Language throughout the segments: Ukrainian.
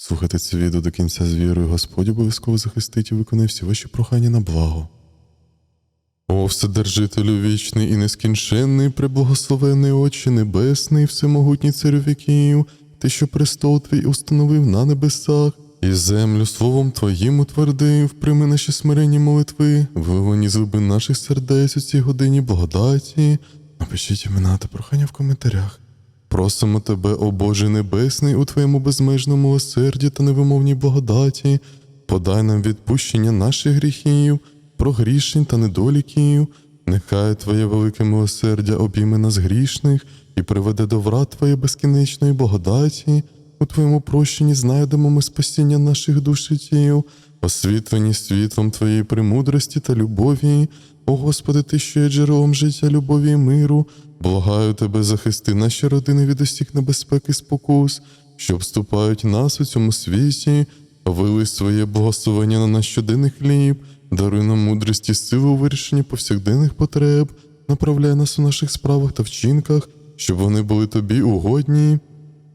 Слухайте це відео до кінця з вірою, Господь обов'язково захистить і виконає всі ваші прохання на благо. О, Вседержителю вічний і нескінченний, преблагословений Отче Небесний, всемогутній царю віків, ти, що престол твій установив на небесах, і землю словом Твоїм утвердив, прийми наші смиренні молитви, вивоні з глибин наших сердець у цій годині благодаті. Напишіть імена та прохання в коментарях. Просимо тебе, о Боже Небесний, у Твоєму безмежному милосерді та невимовній благодаті, подай нам відпущення наших гріхів, прогрішень та недоліків. Нехай Твоє велике милосердя обійме нас грішних і приведе до врат Твоєї безкінечної благодаті. У Твоєму прощенні знайдемо ми спасіння наших душ і освітлені світлом Твоєї премудрості та любові. О Господи, Ти, що є джерелом життя, любові і миру, благаю Тебе, захисти наші родини від усіх небезпек і спокус, що вступають нас у цьому світі, вили своє благословення на наш щоденний хліб, даруй нам мудрість і силу у вирішенні повсякденних потреб, направляй нас у наших справах та вчинках, щоб вони були тобі угодні.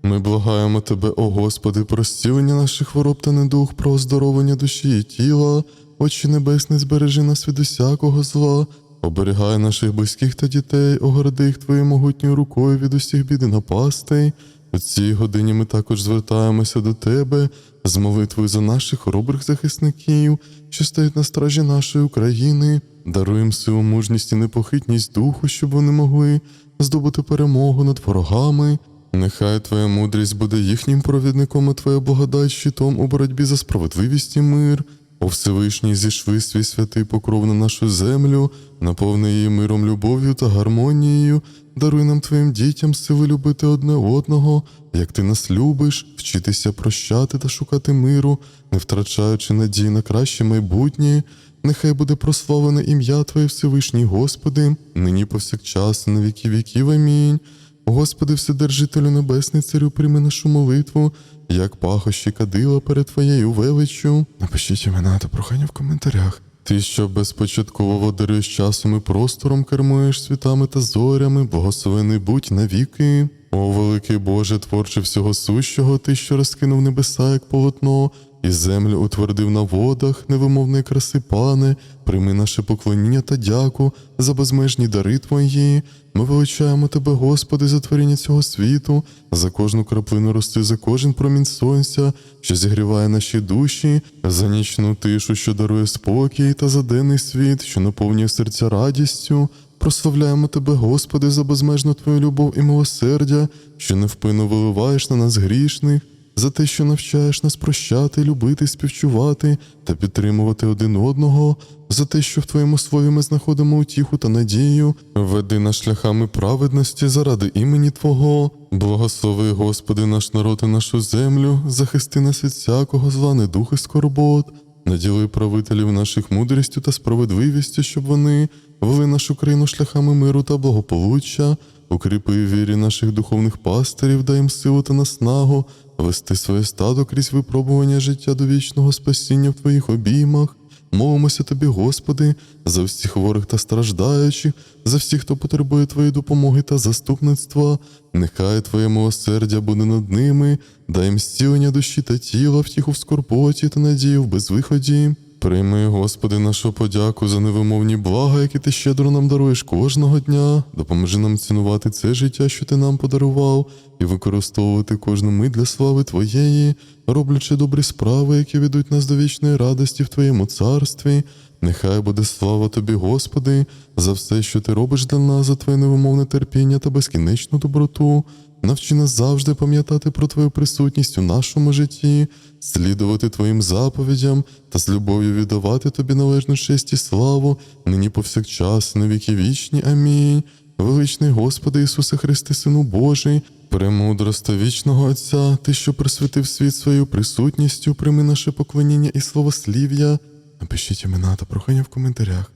Ми благаємо Тебе, о Господи, про зцілення наших хвороб та недух, про оздоровлення душі і тіла, Отче Небесний, збережи нас від усякого зла, оберігай наших близьких та дітей, огороди їх Твоєю могутньою рукою від усіх бід і напастей. У цій годині ми також звертаємося до Тебе з молитвою за наших хоробрих захисників, що стоять на стражі нашої України. Даруємо силу, мужність і непохитність духу, щоб вони могли здобути перемогу над ворогами. Нехай Твоя мудрість буде їхнім провідником, а Твоя благодать щитом у боротьбі за справедливість і мир. О Всевишній, зійшли свій святий покров на нашу землю, наповни її миром, любов'ю та гармонією. Даруй нам Твоїм дітям сили любити одне одного, як ти нас любиш, вчитися прощати та шукати миру, не втрачаючи надії на краще майбутнє. Нехай буде прославлене ім'я Твоє Всевишній Господи, нині повсякчас, на віки віків. Амінь. Господи, Вседержителю Небесний, Царю, прийми нашу молитву, як пахощі кадила перед Твоєю величчю. Напишіть імена та прохання в коментарях. Ти, що безпочатково водаруєш часом і простором, кермуєш світами та зорями, благословений будь навіки. О, великий Боже, творче всього сущого, ти, що розкинув небеса, як полотно, і землю утвердив на водах, невимовної краси, пане, прийми наше поклоніння та дяку за безмежні дари Твої. Ми величаємо Тебе, Господи, за творіння цього світу, за кожну краплину рости, за кожен промінь сонця, що зігріває наші душі, за нічну тишу, що дарує спокій, та за денний світ, що наповнює серця радістю. Прославляємо Тебе, Господи, за безмежну Твою любов і милосердя, що невпинно виливаєш на нас грішних, за те, що навчаєш нас прощати, любити, співчувати та підтримувати один одного, за те, що в Твоєму слові ми знаходимо утіху та надію, веди нас шляхами праведності заради імені Твого. Благослови, Господи, наш народ і нашу землю, захисти нас від всякого зла, недух і скорбот. Наділи правителів наших мудрістю та справедливістю, щоб вони вели нашу країну шляхами миру та благополуччя, укріпи вірі наших духовних пастирів, дай їм силу та наснагу, вести своє стадо крізь випробування життя до вічного спасіння в Твоїх обіймах. Молимося тобі, Господи, за всіх хворих та страждаючих, за всіх, хто потребує Твоєї допомоги та заступництва. Нехай Твоє милосердя буде над ними, дай їм зцілення душі та тіла, втіху в скорботі та надію в безвиході. Прийми, Господи, нашу подяку за невимовні блага, які ти щедро нам даруєш кожного дня. Допоможи нам цінувати це життя, що ти нам подарував, і використовувати кожну мить для слави Твоєї, роблячи добрі справи, які ведуть нас до вічної радості в Твоєму царстві. Нехай буде слава Тобі, Господи, за все, що Ти робиш для нас, за Твоє невимовне терпіння та безкінечну доброту. Навчи нас завжди пам'ятати про Твою присутність у нашому житті, слідувати Твоїм заповідям та з любов'ю віддавати Тобі належну честь і славу, нині повсякчас, на віки вічні. Амінь. Величний Господи Ісусе Христе, Сину Божий, премудрости вічного Отця, Ти, що присвятив світ своєю присутністю, прийми наше поклоніння і словослів'я. Напишіть імена та прохання в коментарях.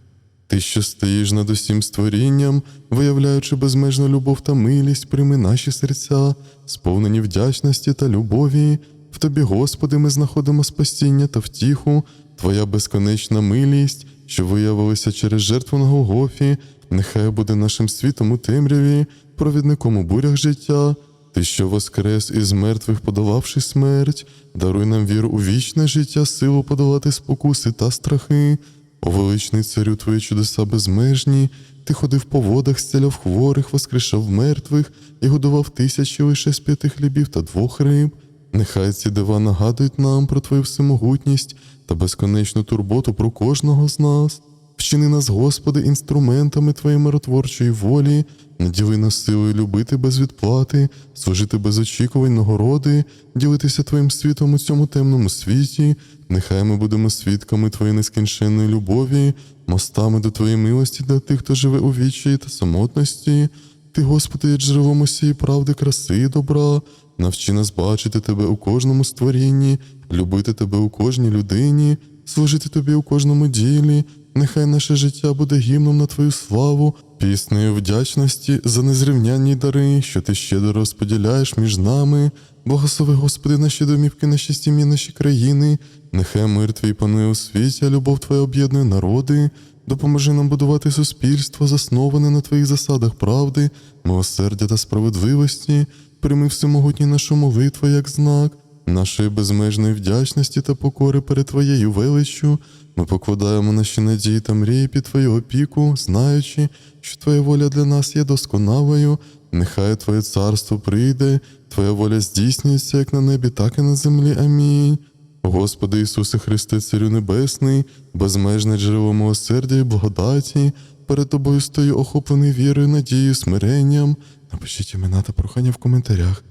Ти, що стоїш над усім створінням, виявляючи безмежну любов та милість, прийми наші серця, сповнені вдячності та любові. В тобі, Господи, ми знаходимо спасіння та втіху, Твоя безконечна милість, що виявилася через жертву на Голгофі, нехай буде нашим світом у темряві, провідником у бурях життя. Ти, що воскрес із мертвих, подолавши смерть, даруй нам віру у вічне життя, силу подолати спокуси та страхи. О величний царю твої чудеса безмежні, ти ходив по водах, зціляв хворих, воскрешав мертвих і годував тисячі лише з п'яти хлібів та двох риб. Нехай ці дива нагадують нам про твою всемогутність та безконечну турботу про кожного з нас. Вчини нас, Господи, інструментами Твоєї миротворчої волі, наділи нас силою любити без відплати, служити без очікувань нагороди, ділитися Твоїм світом у цьому темному світі. Нехай ми будемо свідками Твоєї нескінченної любові, мостами до Твоєї милості для тих, хто живе у вічі та самотності. Ти, Господи, є джерелом усієї правди, краси і добра. Навчи нас бачити Тебе у кожному створінні, любити Тебе у кожній людині, служити Тобі у кожному ділі. Нехай наше життя буде гімном на Твою славу, піснею вдячності за незрівнянні дари, що ти щедро розподіляєш між нами. Благослови, Господи, наші домівки, наші сім'ї, наші країни. Нехай мир Твій панує у світі, а любов Твоя об'єднує народи. Допоможи нам будувати суспільство, засноване на Твоїх засадах правди, милосердя та справедливості. Прийми всемогутні нашу молитву як знак нашої безмежної вдячності та покори перед Твоєю величчю. Ми покладаємо наші надії та мрії під Твою опіку, знаючи, що Твоя воля для нас є досконалою. Нехай Твоє царство прийде, Твоя воля здійснюється як на небі, так і на землі. Амінь. Господи Ісусе Христе, Царю Небесний, безмежне джерело милосердя і благодаті, перед Тобою стою охоплений вірою, надією, смиренням. Напишіть імена та прохання в коментарях.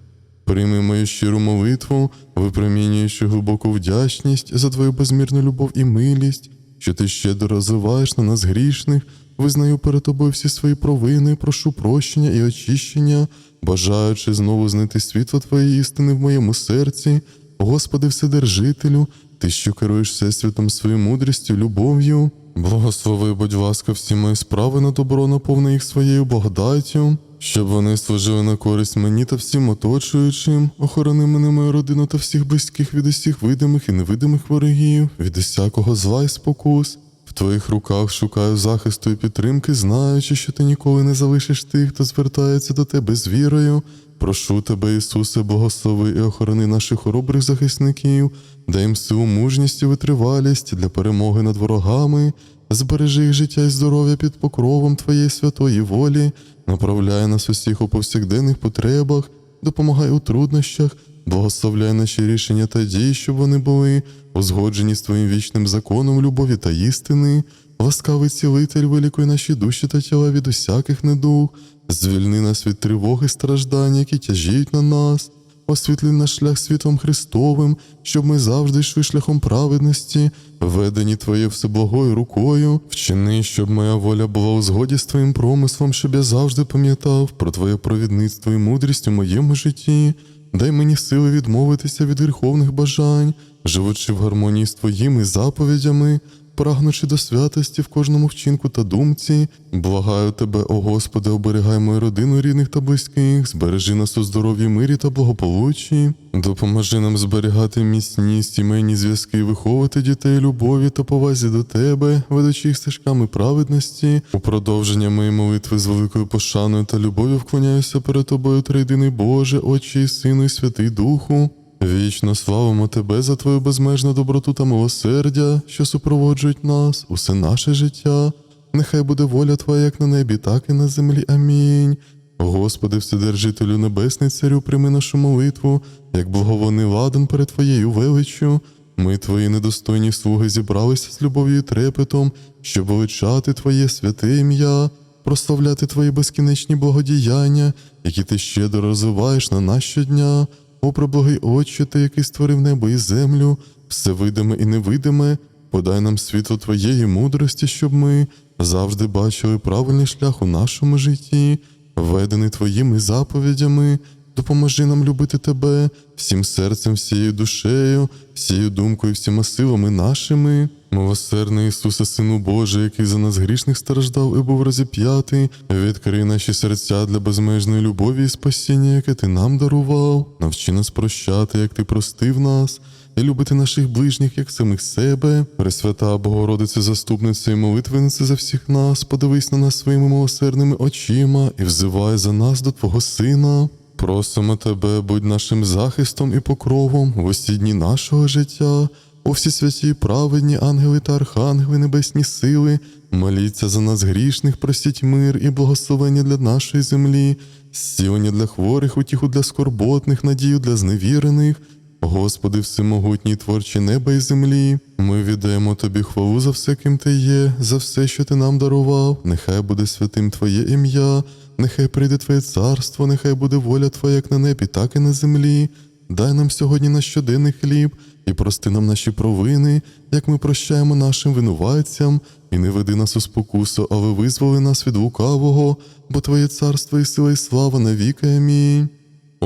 Прийми мою щиру молитву, випромінюючи глибоку вдячність за твою безмірну любов і милість, що ти щедро розвиваєш на нас грішних, визнаю перед тобою всі свої провини, прошу прощення і очищення, бажаючи знову знайти світло Твоєї істини в моєму серці. Господи, Вседержителю, Ти, що керуєш всесвітом своєю мудрістю, любов'ю. Благослови, будь ласка, всі мої справи на добро, наповни їх своєю благодаттю, щоб вони служили на користь мені та всім оточуючим, охорони мене, мою родину та всіх близьких від усіх видимих і невидимих ворогів, від усякого зла і спокус. В твоїх руках шукаю захисту і підтримки, знаючи, що ти ніколи не залишиш тих, хто звертається до тебе з вірою. Прошу тебе, Ісусе, благослови і охорони наших хоробрих захисників, дай їм силу мужність і витривалість для перемоги над ворогами, збережи їх життя і здоров'я під покровом Твоєї святої волі, направляй нас усіх у повсякденних потребах, допомагай у труднощах, благословляй наші рішення та дії, щоб вони були узгоджені з Твоїм вічним законом любові та істини. Ласкавий цілитель, вилікуй наші душі та тіла від усяких недуг, звільни нас від тривоги страждань, які тяжіють на нас, освітлі наш шлях світлом Христовим, щоб ми завжди йшли шляхом праведності, ведені Твоєю всеблагою рукою, вчини, щоб моя воля була у згоді з Твоїм промислом, щоб я завжди пам'ятав про Твоє провідництво і мудрість у моєму житті. Дай мені сили відмовитися від гріховних бажань, живучи в гармонії з Твоїми заповідями, прагнучи до святості в кожному вчинку та думці, благаю тебе, о Господи, оберігай мою родину рідних та близьких, збережи нас у здоров'ї, мирі та благополуччі, допоможи нам зберігати міцні сімейні зв'язки, виховувати дітей любові та повазі до тебе, ведучи їх стежками праведності. У продовження моєї молитви з великою пошаною та любов'ю вклоняюся перед тобою, Трийдиний Боже, Отче Сину, і Святий Духу. Вічно славимо Тебе за Твою безмежну доброту та милосердя, що супроводжують нас, усе наше життя. Нехай буде воля Твоя як на небі, так і на землі. Амінь. Господи, Вседержителю Небесний Царю, прийми нашу молитву, як благовоний ладан перед Твоєю величчю. Ми, Твої недостойні слуги, зібралися з любов'ю і трепетом, щоб величати Твоє святе ім'я, прославляти Твої безкінечні благодіяння, які ти щедро розвиваєш на нас щодня. О, проблогий Отче, Ти, який створив небо і землю, все видиме і невидиме, подай нам світло Твоєї мудрості, щоб ми завжди бачили правильний шлях у нашому житті, ведений Твоїми заповідями. Допоможи нам любити Тебе всім серцем, всією душею, всією думкою, всіма силами нашими. Милосердний Ісусе, Сину Божий, який за нас грішних страждав і був розіп'ятий, відкрий наші серця для безмежної любові і спасіння, яке Ти нам дарував. Навчи нас прощати, як Ти простив нас, і любити наших ближніх, як самих себе. Пресвята Богородице, заступниця і молитвениця за всіх нас, подивись на нас своїми милосердними очима і взивай за нас до Твого Сина. Просимо тебе, будь нашим захистом і покровом в усі дні нашого життя, у всі святі праведні ангели та архангели, небесні сили, моліться за нас грішних, просіть мир і благословення для нашої землі, зцілення для хворих, утіху для скорботних, надію для зневірених. Господи, всемогутній творче неба і землі, ми віддаємо Тобі хвалу за все, ким Ти є, за все, що Ти нам дарував. Нехай буде святим Твоє ім'я, нехай прийде Твоє царство, нехай буде воля Твоя як на небі, так і на землі. Дай нам сьогодні наш щоденний хліб і прости нам наші провини, як ми прощаємо нашим винуватцям, і не веди нас у спокусу, але визволи нас від лукавого, бо Твоє царство і сила, і слава навіки. Амінь.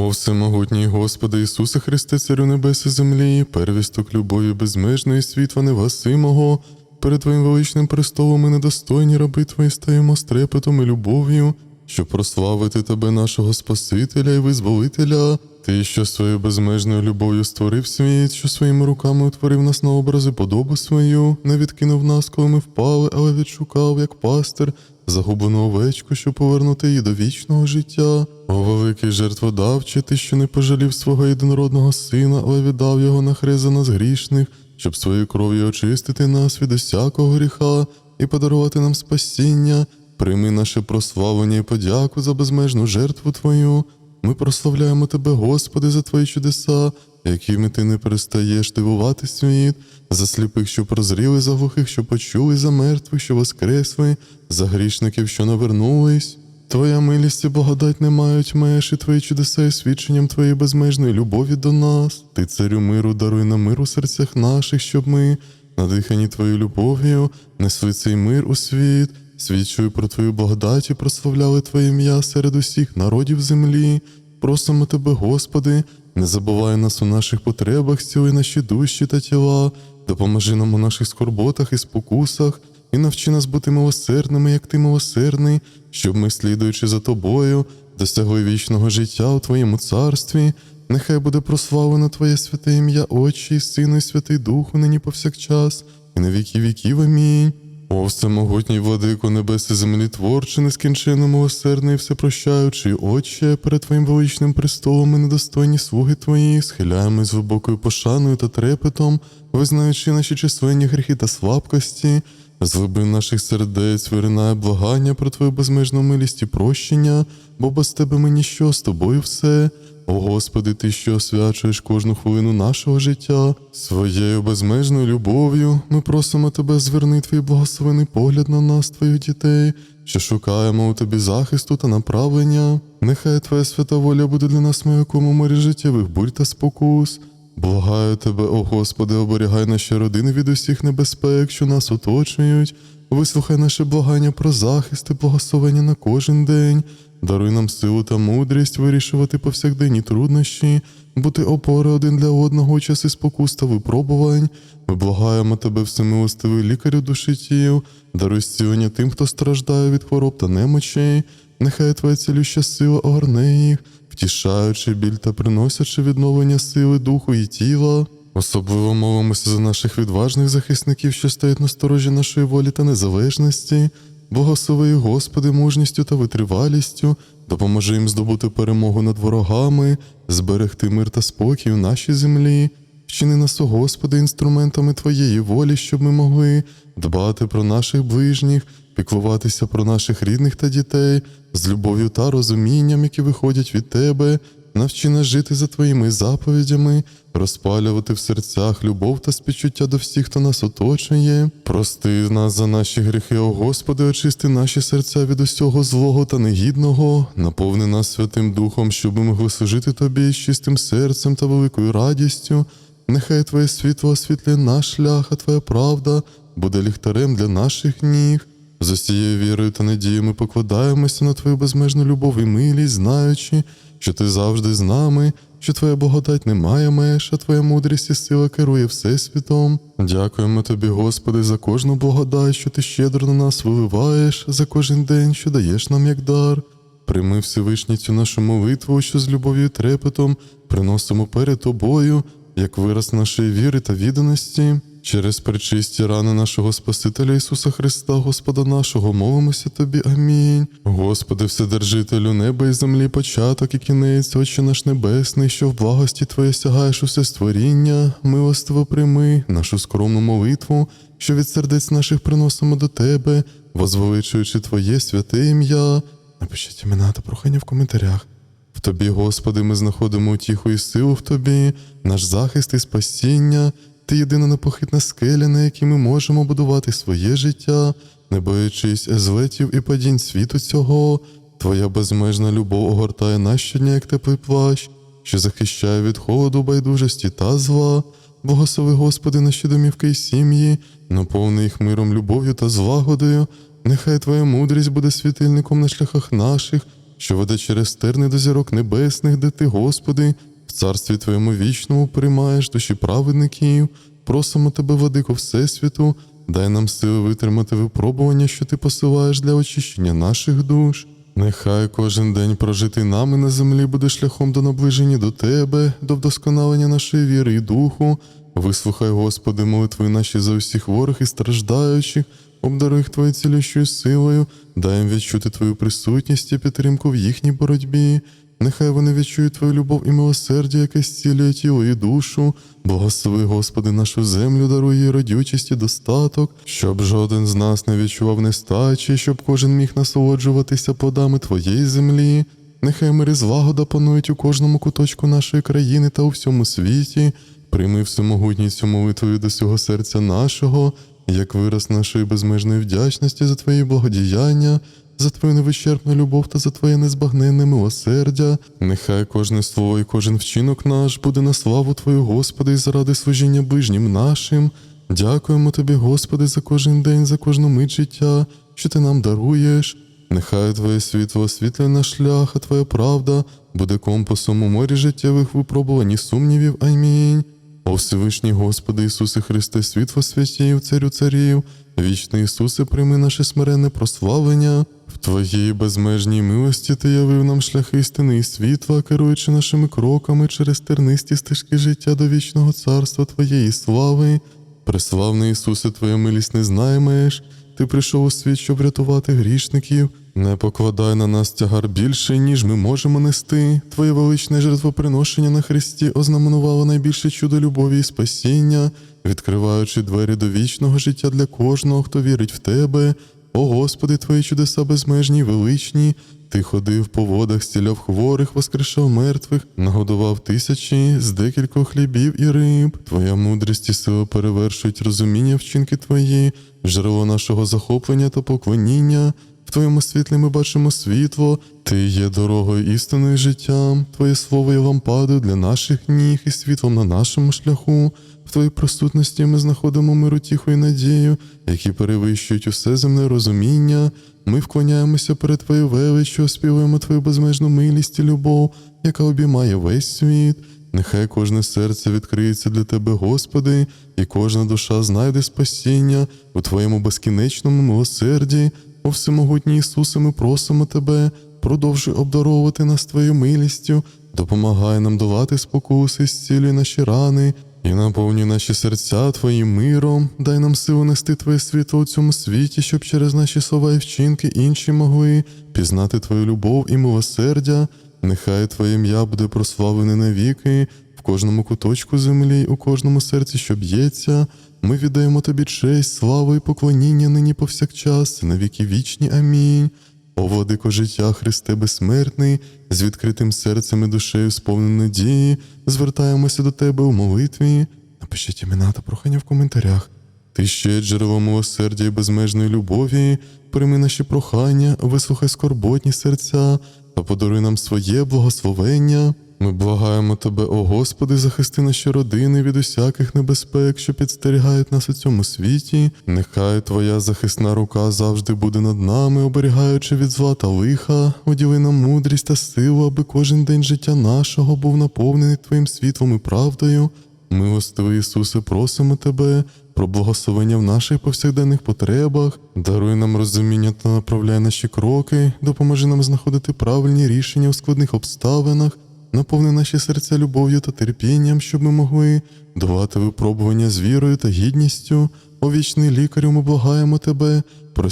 О всемогутній Господи Ісусе Христе, Царю Небес і землі, первісток любові безмежної світла невгасимого, перед Твоїм величним престолом ми недостойні раби Твої стаємо з трепетом і любов'ю, щоб прославити Тебе, нашого Спасителя і Визволителя, Ти, що своєю безмежною любов'ю створив світ, що своїми руками утворив нас на образи подобу свою, не відкинув нас, коли ми впали, але відшукав, як пастир, загублену овечку, щоб повернути її до вічного життя. О, великий жертводавче, ти, що не пожалів свого єдинородного сина, але віддав його на хрест за нас грішних, щоб своєю кров'ю очистити нас від усякого гріха і подарувати нам спасіння. Прийми наше прославлення і подяку за безмежну жертву Твою. Ми прославляємо Тебе, Господи, за Твої чудеса, якими Ти не перестаєш дивувати світ, за сліпих, що прозріли, за глухих, що почули, за мертвих, що воскресли, за грішників, що навернулись. Твоя милість і благодать не мають меж, і твої чудеса є свідченням твоєї безмежної любові до нас. Ти, царю миру, даруй нам мир у серцях наших, щоб ми, надихані твоєю любов'ю, несли цей мир у світ, свідчую про твою благодать і прославляли Твоє ім'я серед усіх народів землі. Просимо тебе, Господи, не забувай нас у наших потребах, зціли наші душі та тіла, допоможи нам у наших скорботах і спокусах, і навчи нас бути милосердними, як ти милосердний, щоб ми, слідуючи за тобою, досягли вічного життя у Твоєму царстві. Нехай буде прославлено Твоє святе ім'я, Отче, і Сину, і Святий Духу, нині повсякчас, і на віки віків. Амінь. О, всемогутній владико небес і землі творче, нескінченно милосердний, всепрощаючий, Отче, перед Твоїм величним престолом ми недостойні слуги Твої, схиляємось з глибокою пошаною та трепетом, визнаючи наші численні гріхи та слабкості, з глибин наших сердець виринає благання про Твою безмежну милість і прощення, бо без Тебе ми ніщо, з Тобою все. О Господи, Ти, що освячуєш кожну хвилину нашого життя, своєю безмежною любов'ю, ми просимо Тебе зверни твій благословений погляд на нас, Твоїх дітей, що шукаємо у Тобі захисту та направлення. Нехай Твоя свята воля буде для нас в маякому морі життєвих бурь та спокус. Благаю Тебе, о Господи, оберігай наші родини від усіх небезпек, що нас оточують. Вислухай наше благання про захист і благословення на кожен день. Даруй нам силу та мудрість вирішувати повсякденні труднощі, бути опорою один для одного у часи спокус та випробувань. Ми благаємо тебе, всемилостивий лікарю душі тіл, даруй зцілення тим, хто страждає від хвороб та немочей. Нехай твоя цілюща сила огорне їх, втішаючи біль та приносячи відновлення сили духу і тіла. Особливо молимося за наших відважних захисників, що стоять на сторожі нашої волі та незалежності. Благослови Господи, мужністю та витривалістю, допоможи їм здобути перемогу над ворогами, зберегти мир та спокій у нашій землі. Вчини нас, о Господи, інструментами Твоєї волі, щоб ми могли дбати про наших ближніх, піклуватися про наших рідних та дітей з любов'ю та розумінням, які виходять від Тебе. Навчи нас жити за Твоїми заповідями, розпалювати в серцях любов та співчуття до всіх, хто нас оточує. Прости нас за наші гріхи, о Господи, очисти наші серця від усього злого та негідного, наповни нас Святим Духом, щоб ми могли служити Тобі з чистим серцем та великою радістю. Нехай Твоє світло освітлює наш шлях, а Твоя правда буде ліхтарем для наших ніг. З усією вірою та надією ми покладаємося на Твою безмежну любов і милість, знаючи, що ти завжди з нами, що Твоя благодать не має меж, а Твоя мудрість і сила керує Всесвітом. Дякуємо Тобі, Господи, за кожну благодать, що Ти щедро на нас виливаєш, за кожен день, що даєш нам як дар. Прийми Всевишній цю нашу молитву, що з любов'ю і трепетом приносимо перед Тобою, як вираз нашої віри та відданості. Через причисті рани нашого Спасителя Ісуса Христа, Господа нашого, молимося Тобі. Амінь. Господи, Вседержителю неба і землі, початок і кінець, Отче наш Небесний, що в благості Твоє сягаєш усе створіння, милостиво прийми нашу скромну молитву, що від сердець наших приносимо до Тебе, возвеличуючи Твоє святе ім'я. Напишіть імена та прохання в коментарях. В Тобі, Господи, ми знаходимо утіху і силу в Тобі, наш захист і спасіння, Ти єдина непохитна скеля, на якій ми можемо будувати своє життя, не боячись злетів і падінь світу цього. Твоя безмежна любов огортає нас як теплий плащ, що захищає від холоду, байдужості та зла. Благослови, Господи, наші домівки і сім'ї, наповни їх миром, любов'ю та злагодою. Нехай Твоя мудрість буде світильником на шляхах наших, що веде через терни до зірок небесних, де ти, Господи, в царстві Твоєму вічному приймаєш душі праведників. Просимо Тебе, владико Всесвіту, дай нам сили витримати випробування, що ти посилаєш для очищення наших душ. Нехай кожен день прожитий нами на землі буде шляхом до наближення до Тебе, до вдосконалення нашої віри і духу. Вислухай, Господи, молитви наші за усіх хворих і страждаючих, обдаруй їх Твоєю цілющою силою, дай їм відчути Твою присутність і підтримку в їхній боротьбі. Нехай вони відчують Твою любов і милосердя, яке зцілює тіло і душу. Благослови, Господи, нашу землю, даруй їй родючість і достаток, щоб жоден з нас не відчував нестачі, щоб кожен міг насолоджуватися плодами Твоєї землі. Нехай мир і злагода панують у кожному куточку нашої країни та у всьому світі. Прийми всемогутність цю молитвою до всього серця нашого, як вираз нашої безмежної вдячності за Твої благодіяння, за Твою невичерпну любов та за Твоє незбагненне милосердя. Нехай кожне слово і кожен вчинок наш буде на славу Твою, Господи, і заради служіння ближнім нашим. Дякуємо Тобі, Господи, за кожен день, за кожну мить життя, що Ти нам даруєш. Нехай Твоє світло освітлює наш шлях, а Твоя правда буде компасом у морі життєвих випробувань і сумнівів. Амінь. О Всевишній Господи Ісусе Христе, світло святів, Царю царів, вічний Ісусе, прийми наше смиренне прославлення. В Твоїй безмежній милості Ти явив нам шлях істини і світла, керуючи нашими кроками через тернисті стежки життя до вічного царства Твоєї слави. Преславний Ісусе, Твоя милість не знаймаєш. Ти прийшов у світ, щоб рятувати грішників. Не покладай на нас тягар більше, ніж ми можемо нести. Твоє величне жертвоприношення на Христі ознаменувало найбільше чудо любові і спасіння, відкриваючи двері до вічного життя для кожного, хто вірить в Тебе. О Господи, Твої чудеса безмежні й величні. Ти ходив по водах, стіляв хворих, воскрешав мертвих, нагодував тисячі з декількох хлібів і риб. Твоя мудрість і сила перевершують розуміння вчинки Твої, джерело нашого захоплення та поклоніння. В Твоєму світлі ми бачимо світло, Ти є дорогою істиною життям, Твоє слово є лампадою для наших ніг і світлом на нашому шляху. В Твоїй присутності ми знаходимо миру, тіху і надію, які перевищують усе земне розуміння. Ми вклоняємося перед Твоєю величчю, співаємо Твою безмежну милість і любов, яка обіймає весь світ. Нехай кожне серце відкриється для Тебе, Господи, і кожна душа знайде спасіння у Твоєму безкінечному милосерді. О всемогутній Ісусе, ми просимо Тебе, продовжуй обдаровувати нас Твоєю милістю, допомагай нам долати спокуси, зцілюй наші рани і наповнюй наші серця Твоїм миром, дай нам силу нести Твоє світло у цьому світі, щоб через наші слова і вчинки інші могли пізнати Твою любов і милосердя. Нехай Твоє ім'я буде прославлене навіки, в кожному куточку землі, у кожному серці, що б'ється. Ми віддаємо Тобі честь, славу і поклоніння нині повсякчас, і на віки вічні. Амінь. О, владико життя, Христе безсмертний, з відкритим серцем і душею сповнений надії, звертаємося до Тебе у молитві. Напишіть імена та прохання в коментарях. Ти ще джерело милосердя і безмежної любові, прийми наші прохання, вислухай скорботні серця та подаруй нам своє благословення. Ми благаємо Тебе, о Господи, захисти наші родини від усяких небезпек, що підстерігають нас у цьому світі. Нехай Твоя захисна рука завжди буде над нами, оберігаючи від зла та лиха, уділи нам мудрість та силу, аби кожен день життя нашого був наповнений Твоїм світлом і правдою. Милостивий Ісусе, просимо Тебе про благословення в наших повсякденних потребах, даруй нам розуміння та направляй наші кроки, допоможи нам знаходити правильні рішення у складних обставинах. Наповни наші серця любов'ю та терпінням, щоб ми могли долати випробування з вірою та гідністю. О вічний лікарю, ми благаємо тебе, про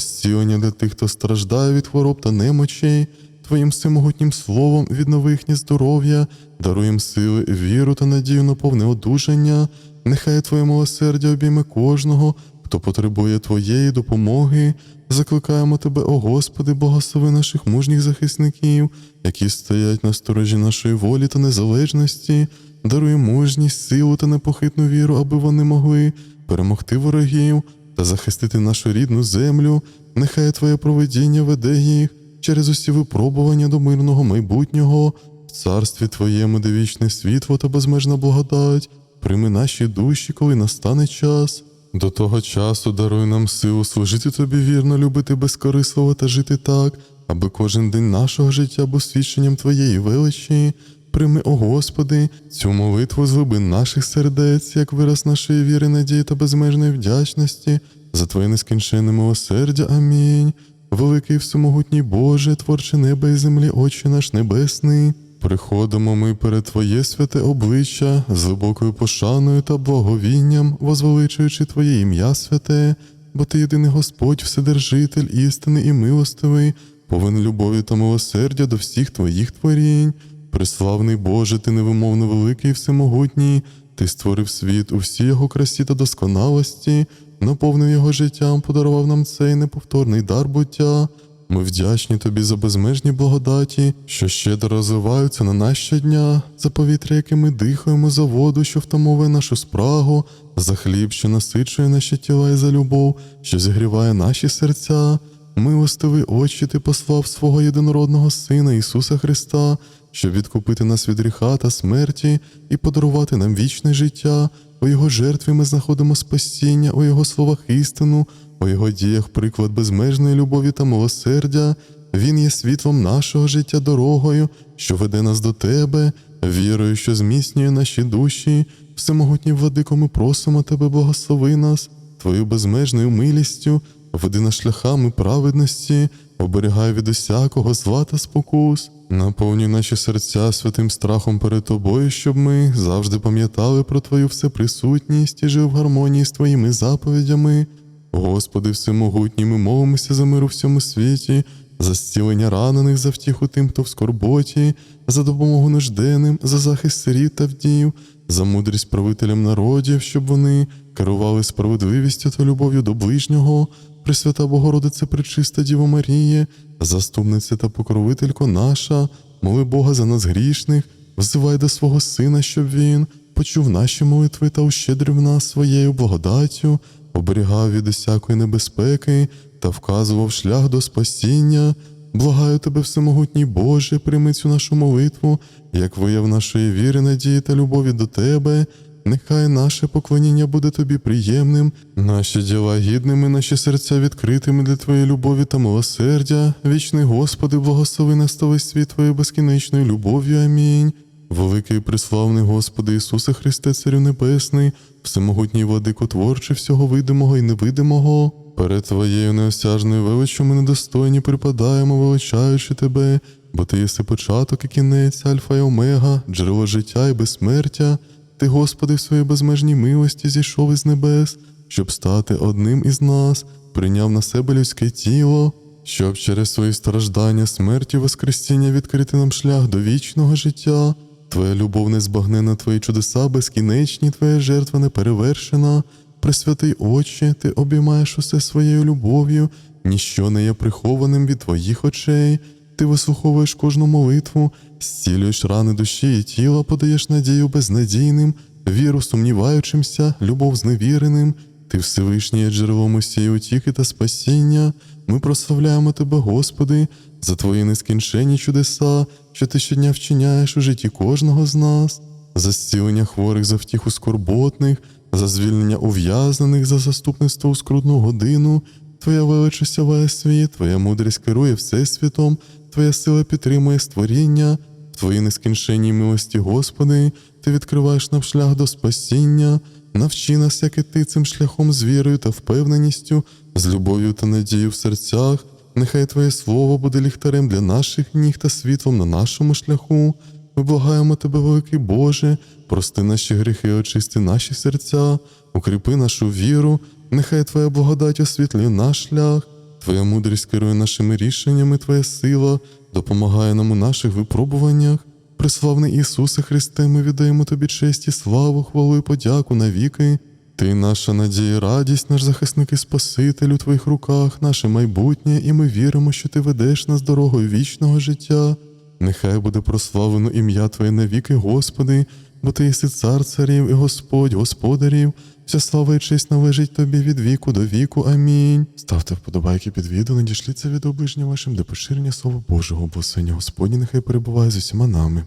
для тих, хто страждає від хвороб та немочей. Твоїм всемогутнім словом віднови їхнє здоров'я, даруй їм сили, віру та надію на повне одужання. Нехай Твоє милосердя обійме кожного, хто потребує Твоєї допомоги. Закликаємо Тебе, о Господи, благослови наших мужніх захисників, які стоять на сторожі нашої волі та незалежності. Даруй мужність, силу та непохитну віру, аби вони могли перемогти ворогів та захистити нашу рідну землю. Нехай Твоє проведіння веде їх через усі випробування до мирного майбутнього, в царстві Твоєму, де вічне світло та безмежна благодать, прийми наші душі, коли настане час. До того часу даруй нам силу служити тобі вірно, любити безкорисливо та жити так, аби кожен день нашого життя був свідченням Твоєї величі. Прийми, о Господи, цю молитву з глибин наших сердець, як вираз нашої віри, надії та безмежної вдячності, за Твоє нескінченне милосердя. Амінь. Великий всемогутній Боже, творче неба і землі, Отче наш Небесний. Приходимо ми перед Твоє святе обличчя з глибокою пошаною та благовінням, возвеличуючи Твоє ім'я святе, бо Ти єдиний Господь, Вседержитель, істини і милостивий, повен любові та милосердя до всіх Твоїх творінь. Преславний Боже, Ти невимовно великий і всемогутній, Ти створив світ у всій його красі та досконалості, наповнив його життям, подарував нам цей неповторний дар буття. Ми вдячні тобі за безмежні благодаті, що щедро розвиваються на нас щодня, за повітря, яке ми дихаємо, за воду, що втамовує нашу спрагу, за хліб, що насичує наші тіла, і за любов, що зігріває наші серця. Милостивий очі, ти послав свого єдинородного Сина Ісуса Христа, щоб відкупити нас від гріха та смерті і подарувати нам вічне життя. У Його жертві ми знаходимо спасіння, у Його словах істину, у Його діях приклад безмежної любові та милосердя. Він є світлом нашого життя дорогою, що веде нас до тебе, вірою, що зміцнює наші душі. Всемогутній владико, ми просимо тебе, благослови нас, твою безмежною милістю, веди нас шляхами праведності, оберігай від усякого зла та спокус. Наповнюй наші серця святим страхом перед тобою, щоб ми завжди пам'ятали про Твою всеприсутність і жив в гармонії з Твоїми заповідями. Господи, всемогутній, ми молимося за мир у всьому світі, за зцілення ранених, за втіху тим, хто в скорботі, за допомогу нужденним, за захист сиріт та вдів, за мудрість правителям народів, щоб вони керували справедливістю та любов'ю до ближнього. Пресвята Богородице, пречиста Діво Маріє, заступниця та покровителько наша, моли Бога за нас грішних, взивай до свого Сина, щоб Він почув наші молитви та ущедрив нас своєю благодаттю, оберігав від усякої небезпеки та вказував шлях до спасіння. Благаю тебе, всемогутній Боже, прийми цю нашу молитву, як вияв нашої віри, надії та любові до Тебе. Нехай наше поклоніння буде тобі приємним, наші діла гідними, наші серця відкритими для Твоєї любові та милосердя. Вічний Господи, благослови нас світ Твоєю безкінечною любов'ю. Амінь. Великий приславний Господи Ісусе Христе, Царю Небесний, всемогутній владико творче всього видимого і невидимого. Перед Твоєю неосяжною величчю ми недостойні припадаємо, величаючи Тебе, бо Ти єси початок і кінець, Альфа і Омега, джерело життя і безсмертя. Ти, Господи, в своїй безмежній милості зійшов із небес, щоб стати одним із нас, прийняв на себе людське тіло, щоб через свої страждання, смерті, воскресіння відкрити нам шлях до вічного життя. Твоя любов незбагнена, твої чудеса безкінечні, твоя жертва неперевершена. Пресвятий Отче, ти обіймаєш усе своєю любов'ю, ніщо не є прихованим від твоїх очей. Ти вислуховуєш кожну молитву, зцілюєш рани душі і тіла, подаєш надію безнадійним, віру сумніваючимся, любов зневіреним. Ти Всевишній є джерелом усієї утіхи та спасіння. Ми прославляємо Тебе, Господи, за Твої нескінченні чудеса, що Ти щодня вчиняєш у житті кожного з нас, за зцілення хворих, за втіху скорботних, за звільнення ув'язнених, за заступництво у скрутну годину. Твоя велич осяває світ, Твоя мудрість керує всесвітом, Твоя сила підтримує створіння, в Твоїй нескінченній милості, Господи, Ти відкриваєш нам шлях до спасіння, навчи нас, як іти цим шляхом з вірою та впевненістю, з любов'ю та надією в серцях. Нехай Твоє Слово буде ліхтарем для наших ніг та світлом на нашому шляху. Ми благаємо тебе, великий Боже, прости наші гріхи, очисти наші серця, укріпи нашу віру, нехай Твоя благодать освітлює наш шлях, Твоя мудрість керує нашими рішеннями, Твоя сила допомагає нам у наших випробуваннях. Приславний Ісусе Христе, ми віддаємо Тобі честь і славу, хвалу і подяку навіки. Ти наша надія, радість, наш захисник і Спаситель у Твоїх руках, наше майбутнє, і ми віримо, що Ти ведеш нас дорогою вічного життя. Нехай буде прославлено ім'я Твоє навіки, Господи, бо Ти єси цар царів і Господь, господарів. Вся слава і честь належить Тобі від віку до віку. Амінь. Ставте вподобайки під відео, надішліться від оближня вашим, де поширення Слова Божого, благословення Господні нехай перебуває з усіма нами.